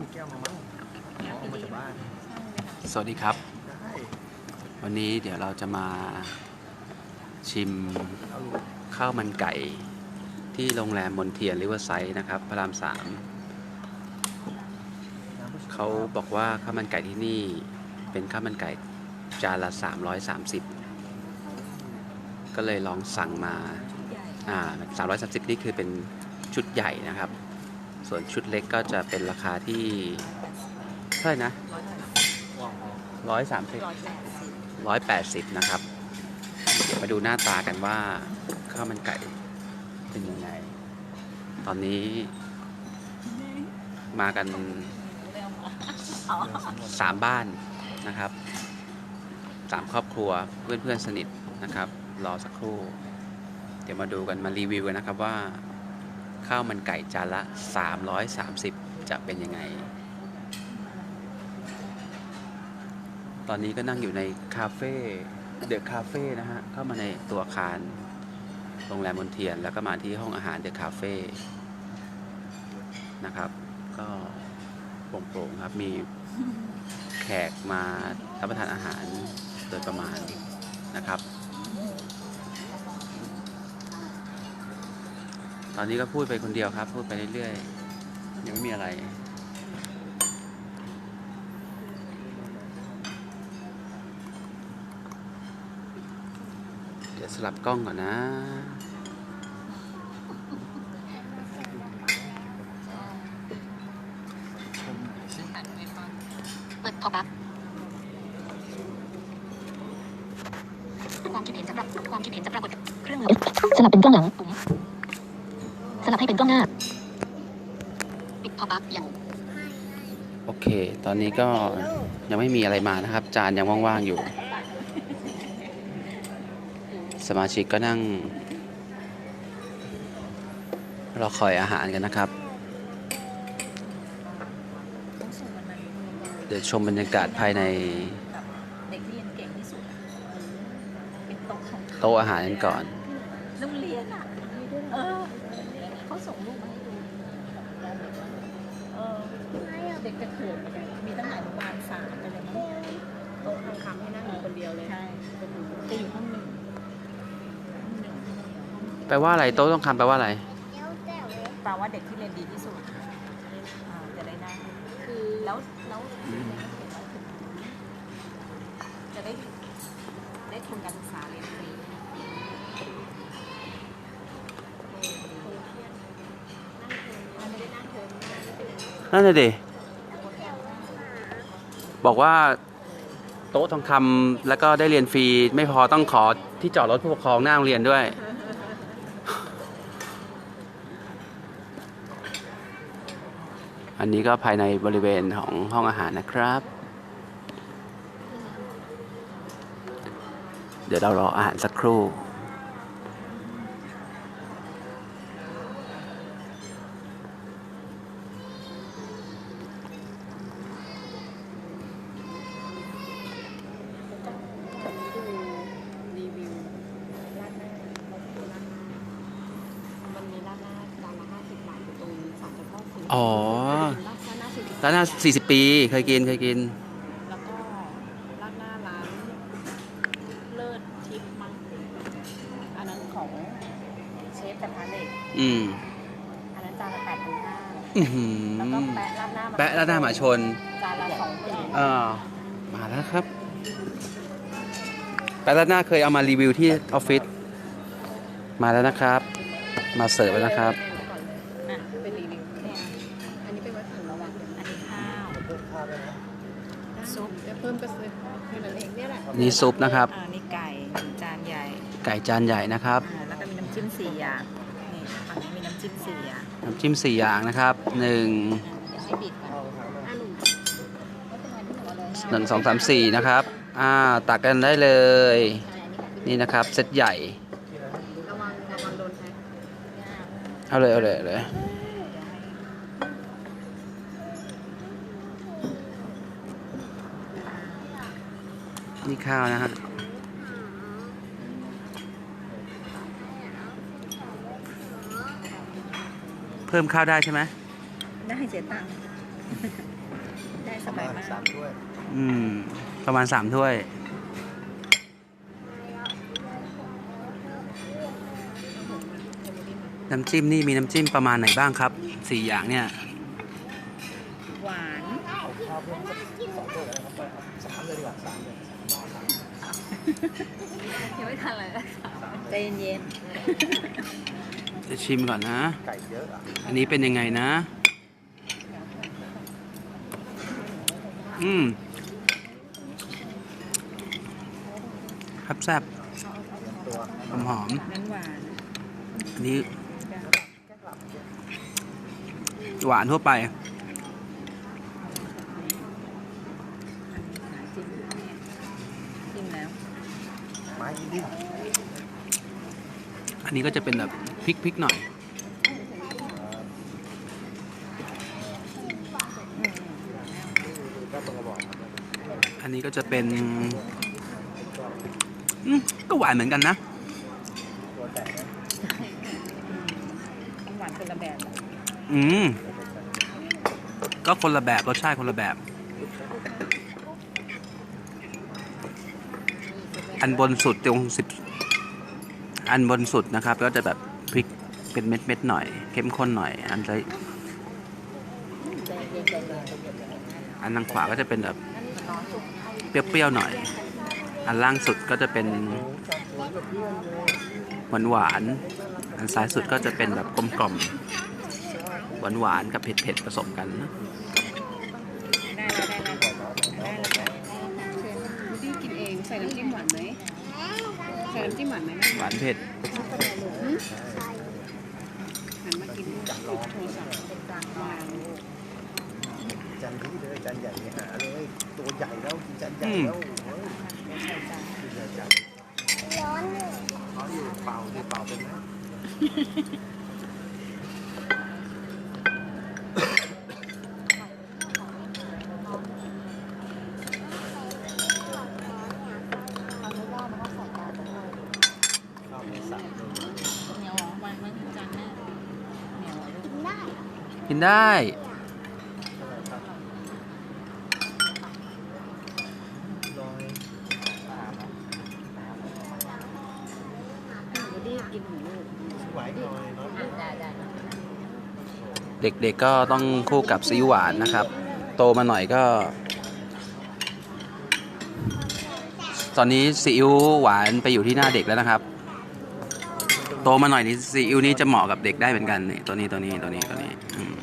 มีแก้วมามั้งอ๋อมาจากบ้านสวัสดีครับ ได้วันนี้เดี๋ยวเราจะมาชิมเอาลูกข้าวมันไก่ที่โรงแรมมนเทียนริเวอร์ไซด์นะครับ พระรามสามน้ำผู้ชมเขาบอกว่าข้าวมันไก่ที่นี่เป็นข้าวมันไก่จานละ 330 ก็เลยลองสั่งมา อ่า330 นี่คือเป็นชุดใหญ่นะครับ ส่วนชุดเล็กก็จะเป็นราคาที่เท่าไหร่นะร้อยสามสิบร้อยแปดสิบนะครับ เดี๋ยวมาดูหน้าตากันว่าข้าวมันไก่เป็นยังไง ตอนนี้มากันสามบ้านนะครับสามครอบครัวเพื่อนเพื่อนสนิทนะครับ รอสักครู่ เดี๋ยวมาดูกันมารีวิวกันนะครับว่า ข้าวมันไก่จานละ 330 จะเป็นยังไง ตอนนี้ก็นั่งอยู่ในคาเฟ่เดอะคาเฟ่นะฮะ เข้ามาในตัวอาคารโรงแรมมนเทียน แล้วก็มาที่ห้องอาหารเดอะคาเฟ่นะครับ ก็โปร่งๆครับ มีแขกมารับประทานอาหารโดยประมาณนะครับ ตอนนี้ก็พูดไปคนเดียวครับ พูดไปเรื่อยๆ ยังไม่มีอะไร เดี๋ยวสลับกล้องก่อนนะเปิดพอบับความคิดเห็นจะปรากฏความคิดเห็นจะปรากฏเครื่องมือสลับเป็นกล้องหลัง สลับให้เป็นกล้องหน้า ปิดพอบับอย่างโอเค ตอนนี้ก็ยังไม่มีอะไรมานะครับ จานยังว่างๆอยู่ สมาชิกก็นั่งรอคอยอาหารกันนะครับ เดี๋ยวชมบรรยากาศภายในเด็กที่เรียนเก่งที่สุดอะเป็นโต๊ะของโต๊ะอาหารกันก่อนโรงเรียนอะเออเขาส่ งรูปมาให้ดูเออเด็กจะเขินกันมีตั้งหลายโรงพยาบาลสามไปเลยมั้งโต๊ะทางคำให้นั่งอยู่คนเดียวเลยใช่จะอยู่ห้องหนึ่งห้องหนึ่งแปลว่าอะไรโต๊ะต้องคำแปลว่าอะไรแปลว่าเด็กที่เรียนดีที่สุดอ่าจะได้นั่งคือแล้วแล้วจะได้ได้ทุนการศึกษาเรีย นั่นเลยดิบอกว่าโต๊ะทองคำแล้วก็ได้เรียนฟรีไม่พอต้องขอที่จอดรถผู้ปกครองหน้าโรงเรียนด้วย อันนี้ก็ภายในบริเวณของห้องอาหารนะครับ เดี๋ยวเรารออาหารสักครู่วิวราดหน้าเราดูราดหน้ามันมีราดหน้าจานละห้าสิบบาทอยู่ตรงศาลเจ้าพ่ อศรีอ๋อราดหน้าสี่สิบร้านหน้า40ปีเคยกินเคยกิน แล้วก็ราดหน้าร้านเลิศทิพย์มั้งอันนั้นของเชฟกระทะเหล็กอืมอันนั้นจานละแปดพันห้าอื้อหือแล้วก็แปะราดหน้าแปะร้านหน้าหมาชนจานละสองหมื่นอ่ามาแล้วครับ แปะร้านหน้าเคยเอามารีวิวที่ออฟฟิศมาแล้วนะครับ มาเสิร์ฟแล้วนะครับ อะเป็นรีวิวเนี่ยอันนี้เป็นวัตถุระวัง อันนี้ข้าว เพิ่มค่าได้ไหม ซุปจะเพิ่มก็ซื้อแค่นั้น เองเนี่ยแหละนี่ซุปนะครับ อ่านี่ไก่จานใหญ่ไก่จานใหญ่นะครับ อ่าแล้วก็มีน้ำจิ้มสี่อย่างนี่ฝั่งนี้มีน้ำจิ้มสี่อย่างน้ำจิ้มสี่อย่างนะครับหนึ่งเดี๋ยวให้บิดก่อนอะหนุ่มหนึ่งสองสามสี่นะครับอ่าตักกันได้เลยนี่นะครับเซตใหญ่ ระวังระวังโดนแท็กเอาเลยเอาเลยเอาเลย นี่ข้าวนะฮะเพิ่มข้าวได้ใช่ไหมได้เสียตังค์ได้สประบามาณยมากสามถ้วย อืม ประมาณสามถ้วย น้ำจิ้มนี่มีน้ำจิ้มประมาณไหนบ้างครับสี่อย่างเนี่ย ยังไม่ทันเลยใจเย็นจะชิมก่อนนะ ไก่เยอะอะอันนี้เป็นยังไงนะ อืมครับแซ่บตัวหอมหอมๆนั้นหวานๆอันนี้ หวานทั่วไป จิ้มจิ้มแล้ว ไม้กินดิ อันนี้ก็จะเป็นแบบพริกพริกหน่อยก็ตรงกระบอกครับอันนี้ก็จะเป็นอืมก็หวานเหมือนกันนะตัวแตกนะน้ำหวานคนละแบบ อืม ก็คนละแบบรสชาติคนละแบบ อันบนสุดตรงสิบอันบนสุดนะครับ ก็จะแบบพริกเป็นเม็ดเม็ดๆหน่อย เข้มข้นหน่อย อันที่อันทางขวาก็จะเป็นแบบเปรี้ยวๆหน่อย อันล่างสุดก็จะเป็นหวานหวานอันซ้ายสุดก็จะเป็นแบบกลมๆหวานหวานกับเผ็ดๆผสมกันนะ เองใส่น้ำจิ้มหวานไหมใส่น้ำจิ้มหวานไหมแม่หวานเผ็ดหันมากินลูกโทรศัพท์เป็นกลางวางจานนี้เลยจานใหญ่หาเลยตัวใหญ่แล้วกินจานใหญ่แล้วเฮ้ยกินใหญ่จังร้อนร้อนอยู่เป่าดิเป่าเป็นไหม ข้าวหมูสับ เหนียววันมันจานแม่เหนียวลูก กินได้ เด็กๆก็ต้องคู่กับซีอิ๊วหวานนะครับ โตมาหน่อยก็ ตอนนี้ซีอิ๊วหวานไปอยู่ที่หน้าเด็กแล้วนะครับ โตมาหน่อยนี่ซีอิ๊วนี้จะเหมาะกับเด็กได้เหมือนกันนี่ตัวนี้ตัวนี้ตัวนี้ตัวนี้อืม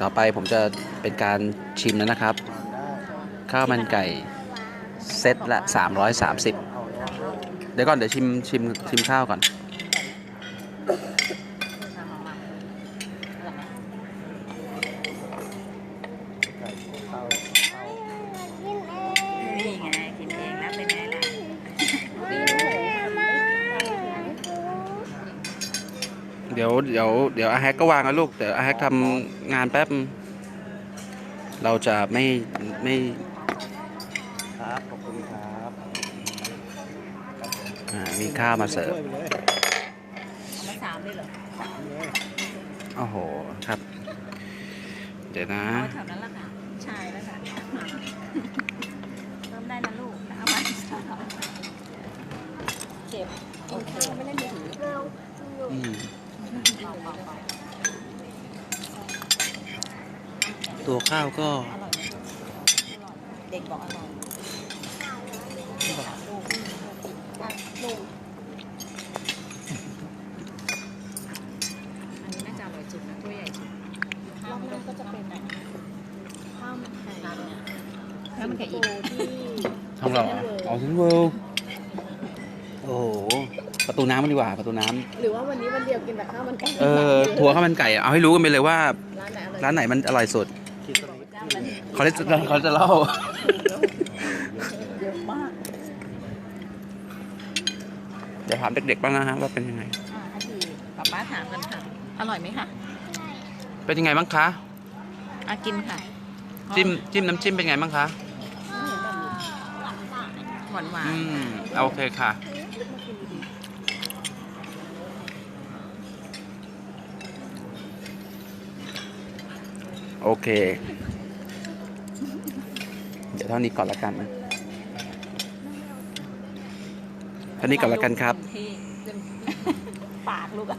ต่อไปผมจะเป็นการชิมแล้วนะครับ ข้าวมันไก่เซตละ 330 เดี๋ยวก่อนเดี๋ยวชิมชิมชิมข้าวก่อน ไก่เต้าเต้า นี่ไงกินเองแล้วเป็นไงล่ะ เดี๋ยวเดี๋ยวเดี๋ยวอาแฮกก็วางนะลูกเดี๋ยวอาแฮกทำงานแป๊บ เราจะไม่ไม่ครับขอบคุณครับอ่ามีข้าวมาเสิร์ฟช่วยไปเลยเอามาสามเลยเหรอสามเลยโอ้โหครับ เดี๋ยวนะ เอาแถวนั้นละค่ะชายแล้วค่ะเริ่มได้นะลูกเอามาสามเจ็บโอเคไม่เล่นมือถือ อืม เปล่าเปล่าเปล่าตัวข้าวก็อร่อยไหมเด็กบอกอร่อยลูกอะลูกอันนี้น่าจะอร่อยสุดนะถ้วยใหญ่สุดข้าวมันก็จะเป็นแบบข้าวมันไก่เนี่ยแล้วมันกับอีกทองหล่อเอาซินเวิลด์โอ้โห ประตูน้ำมันดีกว่าประตูน้ำหรือว่าวันนี้วันเดียวกินแต่ข้าวมันไก่เออทัวร์ข้าวมันไก่อะเอาให้รู้กันไปเลยว่า ร้านไหนอร่อยร้านไหนมันอร่อยสุดคิดสลิปเขาจะเขาจะเล่าเยอะมากเดี๋ยวถามเด็กๆบ้างนะฮะว่าเป็นยังไง อ่าให้ดีป๊าป๊าถามกันค่ะ อร่อยไหมคะเป็นยังไงบ้างคะอะกินค่ะจิ้มจิ้มน้ำจิ้มเป็นไงบ้างคะหวานหวานอืมโอเคค่ะ โอเค เดี๋ยวเท่านี้ก่อนละกันเท่านี้ก่อนละกันครับ ปากลูกอะ